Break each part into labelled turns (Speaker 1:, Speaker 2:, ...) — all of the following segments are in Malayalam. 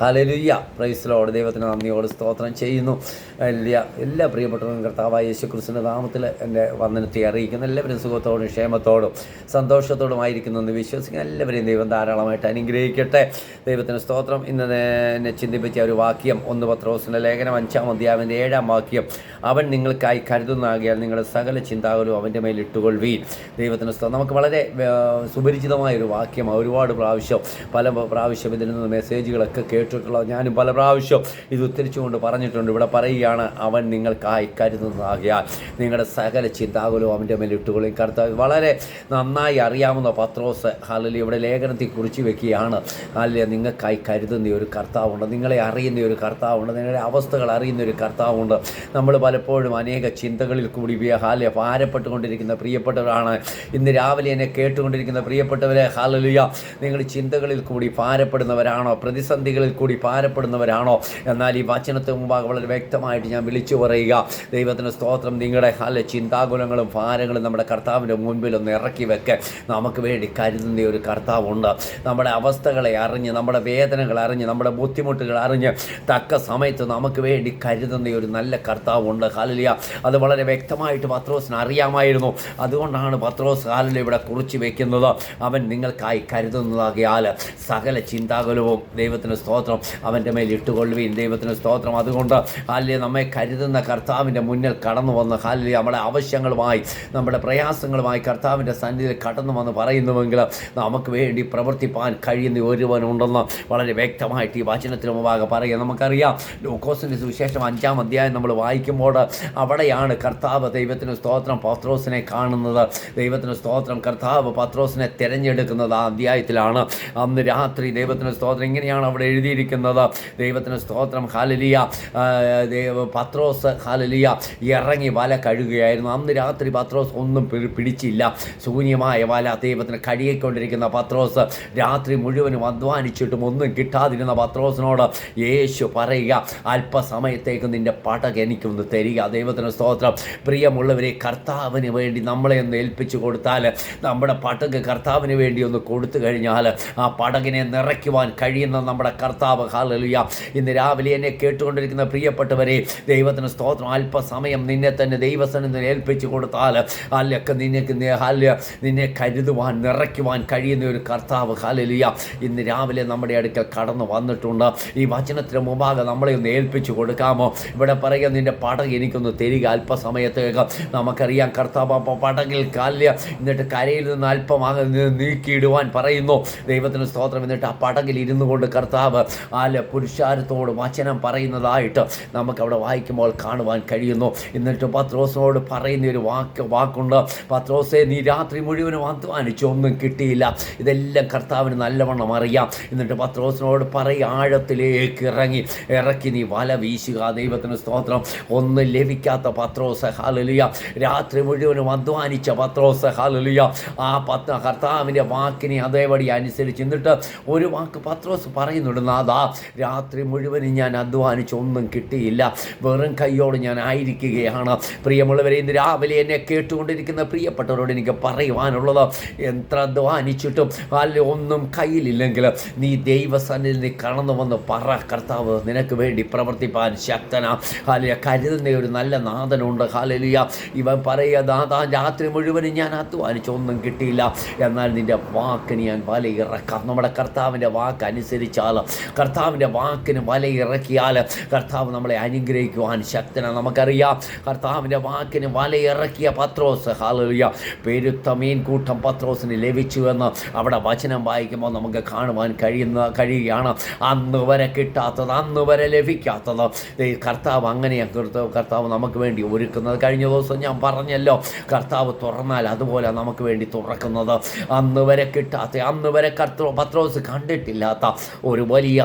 Speaker 1: ഹലലുയ്യ പ്രൈസിലോട് ദൈവത്തിന് നന്ദിയോട് സ്തോത്രം ചെയ്യുന്നു. എല്ലാ എല്ലാ പ്രിയപ്പെട്ടവരും കർത്താവായ യേശു ക്രിസ്തുവിന്റെ നാമത്തിൽ എന്റെ വന്ദനത്തെ അറിയിക്കുന്ന. എല്ലാവരും സുഖത്തോടും ക്ഷേമത്തോടും സന്തോഷത്തോടും ആയിരിക്കുന്നു എന്ന് വിശ്വസിക്കുന്ന. എല്ലാവരെയും ദൈവം ധാരാളമായിട്ട് അനുഗ്രഹിക്കട്ടെ. ദൈവത്തിന് സ്തോത്രം. ഇന്ന് എന്നെ ചിന്തിപ്പിച്ച ഒരു വാക്യം. ഒന്ന് പത്രോസിന്റെ ലേഖനം അഞ്ചാം അധ്യാപന്റെ ഏഴാം വാക്യം. അവൻ നിങ്ങൾക്കായി കരുതുന്നാകിയാൽ നിങ്ങളുടെ സകല ചിന്താകുലും അവന്റെ മേൽ ഇട്ടുകൊള്ളുവീൻ. ദൈവത്തിന് സ്തോത്രം നമുക്ക് വളരെ സുപരിചിതമായ ഒരു വാക്യം ഒരുപാട് പ്രാവശ്യം പല പ്രാവശ്യം ഇതിൽ നിന്ന് മെസ്സേജുകളൊക്കെ കേട്ടിട്ടുള്ള ഞാനും പല പ്രാവശ്യം ഇത് ഉത്തരിച്ചുകൊണ്ട് പറഞ്ഞിട്ടുണ്ട്. ഇവിടെ പറയുകയാണ് അവൻ നിങ്ങൾക്കായി കരുതുന്നതാകിയാൽ നിങ്ങളുടെ സകല ചിന്താകുലവും അവന്റെ മേലെ ഇട്ടുകൊള്ളും. വളരെ നന്നായി അറിയാവുന്ന പത്രോസ് അല്ലെങ്കിൽ ഇവിടെ ലേഖനത്തിൽ കുറിച്ച് വെക്കുകയാണ്. അല്ലെ നിങ്ങൾക്കായി കരുതുന്ന ഒരു കർത്താവുണ്ട്. നിങ്ങളെ അറിയുന്ന ഒരു കർത്താവുണ്ട്. നിങ്ങളുടെ അവസ്ഥകൾ അറിയുന്ന ഒരു കർത്താവുണ്ട്. നമ്മൾ പലപ്പോഴും അനേക ചിന്തകളിൽ കൂടി ഹാലിയ ഭാരപ്പെട്ടുകൊണ്ടിരിക്കുന്ന പ്രിയപ്പെട്ടവരാണ്. ഇന്ന് രാവിലെ എന്നെ കേട്ടുകൊണ്ടിരിക്കുന്ന പ്രിയപ്പെട്ടവരെ ഹാലലുയ നിങ്ങൾ ചിന്തകളിൽ കൂടി ഭാരപ്പെടുന്നവരാണോ? പ്രതിസന്ധികളിൽ കൂടി ഭാരപ്പെടുന്നവരാണോ എന്നാൽ ഈ വചനത്തിന് മുമ്പാകെ വളരെ വ്യക്തമായിട്ട് ഞാൻ വിളിച്ചു പറയുക. ദൈവത്തിന് സ്തോത്രം. നിങ്ങളുടെ ഹല ചിന്താകുലങ്ങളും ഭാരങ്ങളും നമ്മുടെ കർത്താവിന്റെ മുൻപിൽ ഒന്ന് ഇറക്കി വെക്ക്. നമുക്ക് വേണ്ടി കരുതുന്ന ഒരു കർത്താവുണ്ട്. നമ്മുടെ അവസ്ഥകളെ അറിഞ്ഞ് നമ്മുടെ വേദനകൾ അറിഞ്ഞ് നമ്മുടെ ബുദ്ധിമുട്ടുകൾ അറിഞ്ഞ് തക്ക സമയത്ത് നമുക്ക് വേണ്ടി കരുതുന്ന ഒരു നല്ല കർത്താവുണ്ട്. ഹാലലിയ അത് വളരെ വ്യക്തമായിട്ട് പത്രോസിന് അറിയാമായിരുന്നു. അതുകൊണ്ടാണ് പത്രോസ് ഹാലലിയ ഇവിടെ കുറിച്ച് വെക്കുന്നത്. അവൻ നിങ്ങൾക്കായി കരുതുന്നതാകിയാൽ സകല ചിന്താകുലവും ദൈവത്തിന് സ്തോത്രം. അവന്റെ മേൽ ഇട്ടുകൊള്ളുകയും ദൈവത്തിന് സ്തോത്രം. അതുകൊണ്ട് ഹാലിയ നമ്മെ കരുതുന്ന കർത്താവിന്റെ മുന്നിൽ കടന്നു വന്ന് ഹാലിയ നമ്മുടെ ആവശ്യങ്ങളുമായി നമ്മുടെ പ്രയാസങ്ങളുമായി കർത്താവിന്റെ സന്നിധിയിൽ കടന്നു വന്ന് പറയുന്നുവെങ്കിൽ നമുക്ക് വേണ്ടി പ്രവർത്തിപ്പാൻ കഴിയുന്ന ഒരുവനുണ്ടെന്ന് വളരെ വ്യക്തമായിട്ട് ഈ വചനത്തിന് മുമ്പാകെ പറയുക. നമുക്കറിയാം ലൂക്കോസിന്റെ സുവിശേഷം അഞ്ചാം അധ്യായം നമ്മൾ വായിക്കുമ്പോൾ അവിടെയാണ് കർത്താവ് ദൈവത്തിന് സ്തോത്രം പത്രോസിനെ കാണുന്നത്. ദൈവത്തിന് സ്തോത്രം. കർത്താവ് പത്രോസിനെ തിരഞ്ഞെടുക്കുന്നത് ആ അധ്യായത്തിലാണ്. അന്ന് രാത്രി ദൈവത്തിന് സ്തോത്രം. ഇങ്ങനെയാണ് അവിടെ എഴുതിയിരിക്കുന്നത് ദൈവത്തിന് സ്തോത്രം. ഹാലലിയ ദൈവ പത്രോസ് ഹാലലിയ ഇറങ്ങി വല കഴുകുകയായിരുന്നു. അന്ന് രാത്രി പത്രോസ് ഒന്നും പിടിച്ചില്ല. ശൂന്യമായ വല ദൈവത്തിന് കഴുകിക്കൊണ്ടിരിക്കുന്ന പത്രോസ് രാത്രി മുഴുവനും അധ്വാനിച്ചിട്ടും ഒന്നും കിട്ടാതിരുന്ന പത്രോസിനോട് യേശു പറയുക അല്പസമയത്തേക്ക് നിന്റെ പടക എനിക്കൊന്ന് തരിക. ദൈവത്തിന് സ്തോത്രം. പ്രിയമുള്ളവരെ കർത്താവിന് വേണ്ടി നമ്മളെ ഒന്ന് ഏൽപ്പിച്ചു കൊടുത്താൽ നമ്മുടെ പടക് കർത്താവിന് വേണ്ടി ഒന്ന് കൊടുത്തു കഴിഞ്ഞാൽ ആ പടകിനെ നിറയ്ക്കുവാൻ കഴിയുന്ന നമ്മുടെ കർത്താവ് ഹാലലുയ ഇന്ന് രാവിലെ എന്നെ കേട്ടുകൊണ്ടിരിക്കുന്ന പ്രിയപ്പെട്ടവരെ ദൈവത്തിന് സ്തോത്രം. അല്പസമയം നിന്നെ തന്നെ ദൈവസനിൽ ഏൽപ്പിച്ചു കൊടുത്താൽ അല്ലൊക്കെ നിനക്ക് ഹാല്യ നിന്നെ കരുതുവാൻ നിറയ്ക്കുവാൻ കഴിയുന്ന ഒരു കർത്താവ് ഹാലലുയ ഇന്ന് രാവിലെ നമ്മുടെ അടുക്കൽ കടന്നു വന്നിട്ടുണ്ട്. ഈ വചനത്തിന് മുമ്പാകെ നമ്മളെ ഒന്ന് ഏൽപ്പിച്ചു കൊടുക്കാമോ? ഇവിടെ പറയുക നിന്റെ പടക് എനിക്കൊന്ന് തരിക അല്പസമയത്തേക്ക്. നമുക്കറിയാം കർത്താവ് അപ്പോൾ പടകിൽ കാല്യ എന്നിട്ട് കരയിൽ നിന്ന് അല്പമാകെ നീക്കിയിടുവാൻ പറയുന്നു. ദൈവത്തിന് സ്തോത്രം. എന്നിട്ട് ആ പടകിൽ ഇരുന്നു കൊണ്ട് കർത്താവ് ആല പുരുഷാരത്തോട് വചനം പറയുന്നതായിട്ട് നമുക്ക് അവിടെ വായിക്കുമ്പോൾ കാണുവാൻ കഴിയുന്നു. എന്നിട്ട് പത്രോസിനോട് പറയുന്ന ഒരു വാക്ക് വാക്കുണ്ട്. പത്രോസെ നീ രാത്രി മുഴുവനും അധ്വാനിച്ചു ഒന്നും കിട്ടിയില്ല. ഇതെല്ലാം കർത്താവിന് നല്ലവണ്ണം അറിയാം. എന്നിട്ട് പത്രോസിനോട് പറയും ആഴത്തിലേക്ക് ഇറങ്ങി ഇറക്കി നീ വല വീശുക. ദൈവത്തിന് സ്തോത്രം. ഒന്നും ലഭിക്കാത്ത പത്രോസ് ഹാലലിയ രാത്രി മുഴുവനും അധ്വാനിച്ച പത്രോസ് ഹാലലിയ ആ പത്ത് കർത്താവിന്റെ വാക്കിനെ അതേപടി അനുസരിച്ച് എന്നിട്ട് ഒരു വാക്ക് പത്രോസ് പറയുന്നുണ്ട്. നാദാ രാത്രി മുഴുവനും ഞാൻ അധ്വാനിച്ച് ഒന്നും കിട്ടിയില്ല. വെറും കൈയോട് ഞാൻ ആയിരിക്കുകയാണ്. പ്രിയമുള്ളവരെ ഇന്ന് രാവിലെ എന്നെ കേട്ടുകൊണ്ടിരിക്കുന്ന പ്രിയപ്പെട്ടവരോട് എനിക്ക് പറയുവാനുള്ളത് എത്ര അധ്വാനിച്ചിട്ടും അല്ല ഒന്നും കയ്യിലില്ലെങ്കിൽ നീ ദൈവസന്നിധി കടന്നു വന്ന് പറ കർത്താവ് നിനക്ക് വേണ്ടി പ്രവർത്തിപ്പാൻ ശക്തനാ. ഹാലിയ കരുതുന്ന ഒരു നല്ല നാഥനുണ്ട്. ഹാലലിയ ഇവൻ പറയുക നാഥ രാത്രി മുഴുവനും ഞാൻ അധ്വാനിച്ച് ഒന്നും കിട്ടിയില്ല. എന്നാൽ നിന്റെ വാക്കിന് ഞാൻ വലയിറക്കാം. നമ്മുടെ കർത്താവിന്റെ വാക്ക് അനുസരിച്ചാൽ കർത്താവിന്റെ വാക്കിന് വലയിറക്കിയാൽ കർത്താവ് നമ്മളെ അനുഗ്രഹിക്കുവാൻ ശക്തനാണ്. നമുക്കറിയാം കർത്താവിന്റെ വാക്കിന് വലയിറക്കിയ പത്രോസ് ഹാലിയ പെരുത്ത മീൻകൂട്ടം പത്രോസിന് ലഭിച്ചു എന്ന് അവിടെ വചനം വായിക്കുമ്പോൾ നമുക്ക് കാണുവാൻ കഴിയുന്ന കഴിയുകയാണ്. അന്ന് വരെ കിട്ടാത്തത് അന്ന് വരെ ലഭിക്കാത്തത്. കർത്താവ് അങ്ങനെയാണ് കർത്താവ് കർത്താവ് നമുക്ക് വേണ്ടി ഒരുക്കുന്നത്. കഴിഞ്ഞ ദിവസം ഞാൻ പറഞ്ഞല്ലോ കർത്താവ് തുറന്നാൽ അതുപോലെ നമുക്ക് വേണ്ടി തുറക്കുന്നത്. അന്ന് വരെ കിട്ടാത്ത അന്ന് വരെ കർത്തോ പത്രോസ് കണ്ടിട്ടില്ലാത്ത ഒരു വലിയ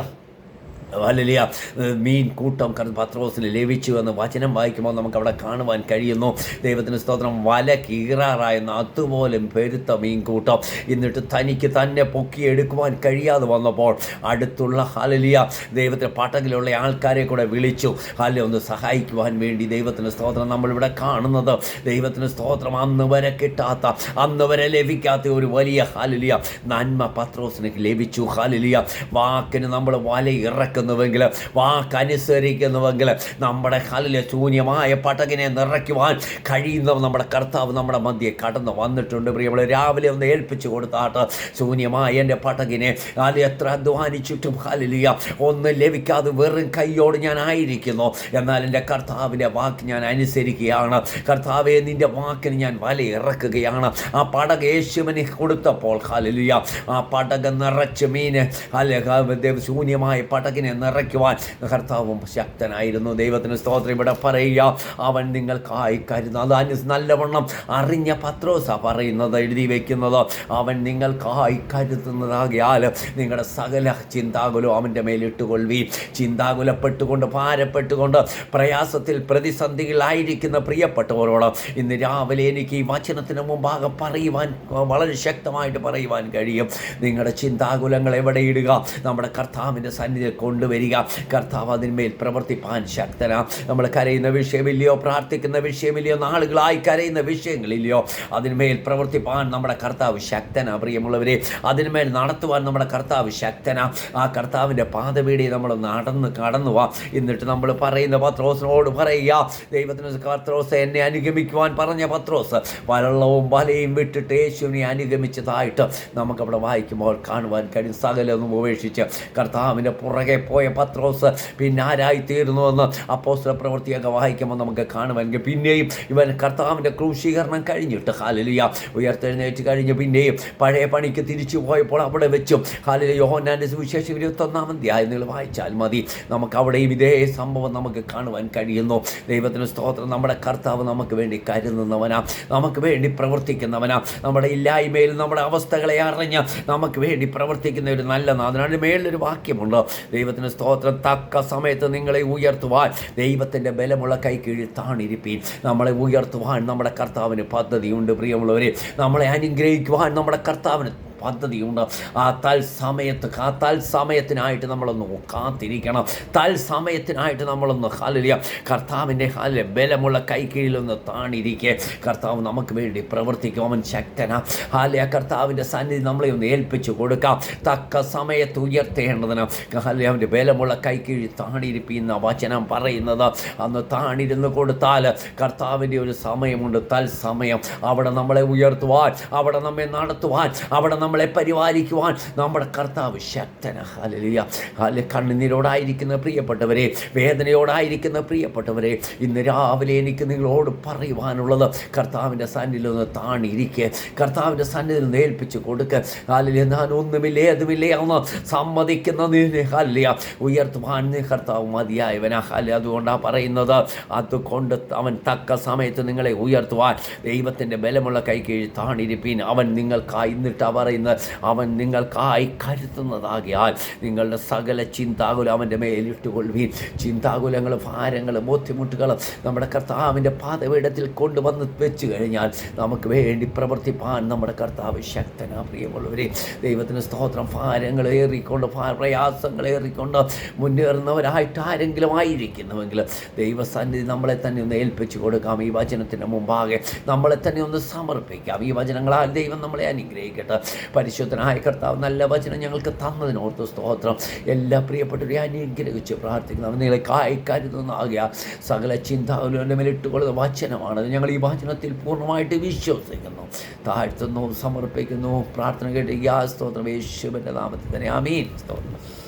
Speaker 1: വലിയ മീൻ കൂട്ടം പത്രോസിന് ലഭിച്ചു എന്ന് വചനം വായിക്കുമ്പോൾ നമുക്ക് അവിടെ കാണുവാൻ കഴിയുന്നു. ദൈവത്തിന് സ്തോത്രം. വല കീറാറായെന്ന് അതുപോലും പെരുത്ത മീൻ കൂട്ടം. എന്നിട്ട് തനിക്ക് തന്നെ പൊക്കിയെടുക്കുവാൻ കഴിയാതെ വന്നപ്പോൾ അടുത്തുള്ള ഹാലലിയ ദൈവത്തിന് പട്ടകിലുള്ള ആൾക്കാരെ കൂടെ വിളിച്ചു. ഹല ഒന്ന് സഹായിക്കുവാൻ വേണ്ടി ദൈവത്തിന് സ്തോത്രം. നമ്മളിവിടെ കാണുന്നത് ദൈവത്തിന് സ്തോത്രം. അന്ന് വരെ കിട്ടാത്ത അന്ന് വരെ ലഭിക്കാത്ത ഒരു വലിയ ഹാലലിയ നന്മ പത്രോസിന് ലഭിച്ചു. ഹാലലിയ വാക്കിന് നമ്മൾ വല ഇറക്കുന്നു. കേൾക്കുന്നുവെങ്കിൽ വാക്കനുസരിക്കുന്നുവെങ്കിൽ നമ്മുടെ കലിലെ ശൂന്യമായ പടകിനെ നിറയ്ക്കുവാൻ കഴിയുന്ന നമ്മുടെ കർത്താവ് നമ്മുടെ മധ്യെ കടന്നു വന്നിട്ടുണ്ട്. പ്രിയമുള്ള രാവിലെ ഒന്ന് ഏൽപ്പിച്ചു കൊടുത്താട്ട് ശൂന്യമായ എന്റെ പടകിനെ അത് എത്ര അധ്വാനിച്ചിട്ടും ഹലിയ ഒന്ന് ലഭിക്കാതെ വെറും കൈയോട് ഞാൻ ആയിരിക്കുന്നു. എന്നാൽ എന്റെ കർത്താവിന്റെ വാക്ക് ഞാൻ അനുസരിക്കുകയാണ്. കർത്താവെ നിന്റെ വാക്കിന് ഞാൻ വല ഇറക്കുകയാണ്. ആ പടക യേശുവിന് കൊടുത്തപ്പോൾ ഹലിയ ആ പടക നിറച്ച് മീന് അല്ലെ ശൂന്യമായ പടകിനെ നിറയ്ക്കുവാൻ കർത്താവും ശക്തനായിരുന്നു. ദൈവത്തിന് സ്തോത്രം ഇവിടെ പറയുക. അവൻ നിങ്ങൾക്കായി അനു നല്ലവണ്ണം അറിഞ്ഞ പത്രോസ പറയുന്നത് എഴുതി വയ്ക്കുന്നത് അവൻ നിങ്ങൾക്കായി കരുതുന്നതാകിയാൽ നിങ്ങളുടെ സകല ചിന്താകുലം അവന്റെ മേലിട്ടുകൊള്ളി ചിന്താകുലപ്പെട്ടുകൊണ്ട് ഭാരപ്പെട്ടുകൊണ്ട് പ്രയാസത്തിൽ പ്രതിസന്ധികളായിരിക്കുന്ന പ്രിയപ്പെട്ടവരോട് ഇന്ന് രാവിലെ എനിക്ക് ഈ വചനത്തിന് മുമ്പാകെ പറയുവാൻ വളരെ ശക്തമായിട്ട് പറയുവാൻ കഴിയും. നിങ്ങളുടെ ചിന്താകുലങ്ങൾ എവിടെ ഇടുക? നമ്മുടെ കർത്താവിന്റെ സന്നിധിയിൽ കൊണ്ടുവരിക. കർത്താവ് അതിന്മേൽ പ്രവർത്തിപ്പാൻ ശക്തന. നമ്മൾ കരയുന്ന വിഷയമില്ലയോ? പ്രാർത്ഥിക്കുന്ന വിഷയമില്ലയോ? നാളുകളായി കരയുന്ന വിഷയങ്ങളില്ലയോ? അതിന്മേൽ പ്രവർത്തിപ്പാൻ നമ്മുടെ കർത്താവ് ശക്തന പ്രിയമുള്ളവരെ. അതിന്മേൽ നടത്തുവാൻ നമ്മുടെ കർത്താവ് ശക്തന. ആ കർത്താവിന്റെ പാതപീടി നമ്മൾ നടന്ന് കടന്നു വാ. എന്നിട്ട് നമ്മൾ പറയുന്ന പത്രോസിനോട് പറയുക ദൈവത്തിന് പത്രോസ് എന്നെ അനുഗമിക്കുവാൻ പറഞ്ഞ പത്രോസ് വരള്ളവും വലയും വിട്ടിട്ട് യേശുവിനെ അനുഗമിച്ചതായിട്ട് നമുക്കവിടെ വായിക്കുമ്പോൾ കാണുവാൻ കഴിയും. സകലൊന്നും ഉപേക്ഷിച്ച് കർത്താവിന്റെ പുറകെ പോയ പത്രോസ് പിന്നെ ആരായി തീർന്നുവെന്ന് അപ്പോസ്തല പ്രവൃത്തിയൊക്കെ വായിക്കുമ്പോൾ നമുക്ക് കാണുമെങ്കിൽ പിന്നെയും ഇവൻ കർത്താവിന്റെ ക്രൂശീകരണം കഴിഞ്ഞിട്ട് ഹാലലിയ ഉയർത്തെഴുന്നേറ്റ് കഴിഞ്ഞ് പിന്നെയും പഴയ പണിക്ക് തിരിച്ചു പോയപ്പോൾ അവിടെ വെച്ചും ഹാലിലെ യോഹന്നാന്റെ സുവിശേഷം ഇരുപത്തൊന്നാം അധ്യായം നിങ്ങൾ വായിച്ചാൽ മതി. നമുക്ക് അവിടെയും ഇതേ സംഭവം നമുക്ക് കാണുവാൻ കഴിയുന്നു. ദൈവത്തിന് സ്തോത്രം. നമ്മുടെ കർത്താവ് നമുക്ക് വേണ്ടി കരുതുന്നവനാ. നമുക്ക് വേണ്ടി പ്രവർത്തിക്കുന്നവനാ. നമ്മുടെ ഇല്ലായ്മയിൽ നമ്മുടെ അവസ്ഥകളെ അറിഞ്ഞ് നമുക്ക് വേണ്ടി പ്രവർത്തിക്കുന്ന ഒരു നല്ല നാഥനാണ്. മേളിലൊരു വാക്യമുണ്ട്. ദൈവത്തിന് സ്തോത്രം. തക്ക സമയത്ത് നിങ്ങളെ ഉയർത്തുവാൻ ദൈവത്തിന്റെ ബലമുള്ള കൈ കീഴിൽ താണിരിപ്പീൻ. നമ്മളെ ഉയർത്തുവാൻ നമ്മുടെ കർത്താവിന് പദ്ധതിയുണ്ട് പ്രിയമുള്ളവരെ. നമ്മളെ അനുഗ്രഹിക്കുവാൻ നമ്മുടെ കർത്താവിന് പദ്ധതിയുണ്ട്. ആ തൽസമയത്ത് തൽസമയത്തിനായിട്ട് നമ്മളൊന്ന് കാത്തിരിക്കണം. തൽസമയത്തിനായിട്ട് നമ്മളൊന്ന് ഹാലിയ കർത്താവിന്റെ ഹാലിയ ബലമുള്ള കൈ കീഴിലൊന്ന് താണിരിക്കെ. കർത്താവ് നമുക്ക് വേണ്ടി പ്രവർത്തിക്കും. അവൻ ശക്തന. ഹാലിയ കർത്താവിന്റെ സന്നിധി നമ്മളെ ഒന്ന് ഏൽപ്പിച്ചു കൊടുക്കാം. തക്ക സമയത്ത് ഉയർത്തേണ്ടതിന് ഹാലിയ അവന്റെ ബലമുള്ള കൈ കീഴിൽ താണിരിപ്പിക്കുന്ന വചനം പറയുന്നത് അന്ന് താണിരുന്ന് കൊടുത്താൽ കർത്താവിന്റെ ഒരു സമയമുണ്ട്. തൽസമയം അവിടെ നമ്മളെ ഉയർത്തുവാൻ അവിടെ നമ്മെ നടത്തുവാൻ അവിടെ നമ്മളെ പരിപാലിക്കുവാൻ നമ്മുടെ കർത്താവ് ശക്തന. ഹാലലിയ ഹാല കണ്ണുനീരോടായിരിക്കുന്ന പ്രിയപ്പെട്ടവരെ വേദനയോടായിരിക്കുന്ന പ്രിയപ്പെട്ടവരെ ഇന്ന് രാവിലെ എനിക്ക് നിങ്ങളോട് പറയുവാനുള്ളത് കർത്താവിന്റെ സന്നിധിയിൽ ഒന്ന് താണിരിക്കുക കർത്താവിന്റെ സന്നിധിയിൽ ഒന്ന് ഏൽപ്പിച്ച് കൊടുക്കുക ഹാലലിയ ഞാൻ ഒന്നുമില്ലേ അതുമില്ലേ എന്ന് സമ്മതിക്കുന്ന നിന്നെ ഹാലിയ ഉയർത്തുവാൻ നീ കർത്താവ് മതിയായവനാ. ഹാലിയ അതുകൊണ്ടാണ് പറയുന്നത്. അതുകൊണ്ട് അവൻ തക്ക സമയത്ത് നിങ്ങളെ ഉയർത്തുവാൻ ദൈവത്തിന്റെ ബലമുള്ള കൈ കീഴിൽ താണിരിപ്പീൻ. അവൻ നിങ്ങൾക്കായി എന്നിട്ട് പറയുന്നത് അവൻ നിങ്ങൾക്കായി കരുതുന്നതാകിയാൽ നിങ്ങളുടെ സകല ചിന്താകുലം അവന്റെ മേലിട്ടുകൊള്ളുവീൻ ചിന്താകുലങ്ങൾ ഭാരങ്ങളും ബുദ്ധിമുട്ടുകൾ നമ്മുടെ കർത്താവിന്റെ പാതപീഠത്തിൽ കൊണ്ടുവന്ന് വെച്ച് കഴിഞ്ഞാൽ നമുക്ക് വേണ്ടി പ്രവർത്തിപ്പാൻ നമ്മുടെ കർത്താവ് ശക്തനാ. പ്രിയമുള്ളവരെ ദൈവത്തിന് സ്തോത്രം. പ്രയാസങ്ങൾ ഏറിക്കൊണ്ട് മുന്നേറുന്നവരായിട്ട് ആരെങ്കിലും ആയിരിക്കുന്നുവെങ്കിൽ ദൈവസന്നിധി നമ്മളെ തന്നെ ഒന്ന് ഏൽപ്പിച്ചു കൊടുക്കാം. ഈ വചനത്തിന്റെ മുമ്പാകെ നമ്മളെ തന്നെ ഒന്ന് സമർപ്പിക്കാം. ഈ വചനങ്ങളാൽ ദൈവം നമ്മളെ അനുഗ്രഹിക്കട്ടെ. പരിശുദ്ധനായ കർത്താവ് നല്ല വചനം ഞങ്ങൾക്ക് തന്നതിനോർത്ത് സ്തോത്രം. എല്ലാ പ്രിയപ്പെട്ടവരെ അനുഗ്രഹിച്ച് പ്രാർത്ഥിക്കുന്നു. നിങ്ങളെ കായ്ക്കരുതെന്നാകിയ സകല ചിന്താകുലന്റെ മേലിട്ടുകൊള്ളുന്ന വചനമാണ്. ഞങ്ങൾ ഈ വചനത്തിൽ പൂർണമായിട്ട് വിശ്വസിക്കുന്നു. താഴ്ത്തുന്നു സമർപ്പിക്കുന്നു. പ്രാർത്ഥന കേട്ട് യാ സ്തോത്രം. യേശുവിന്റെ നാമത്തിൽ തന്നെ. അമീൻ സ്തോത്രം.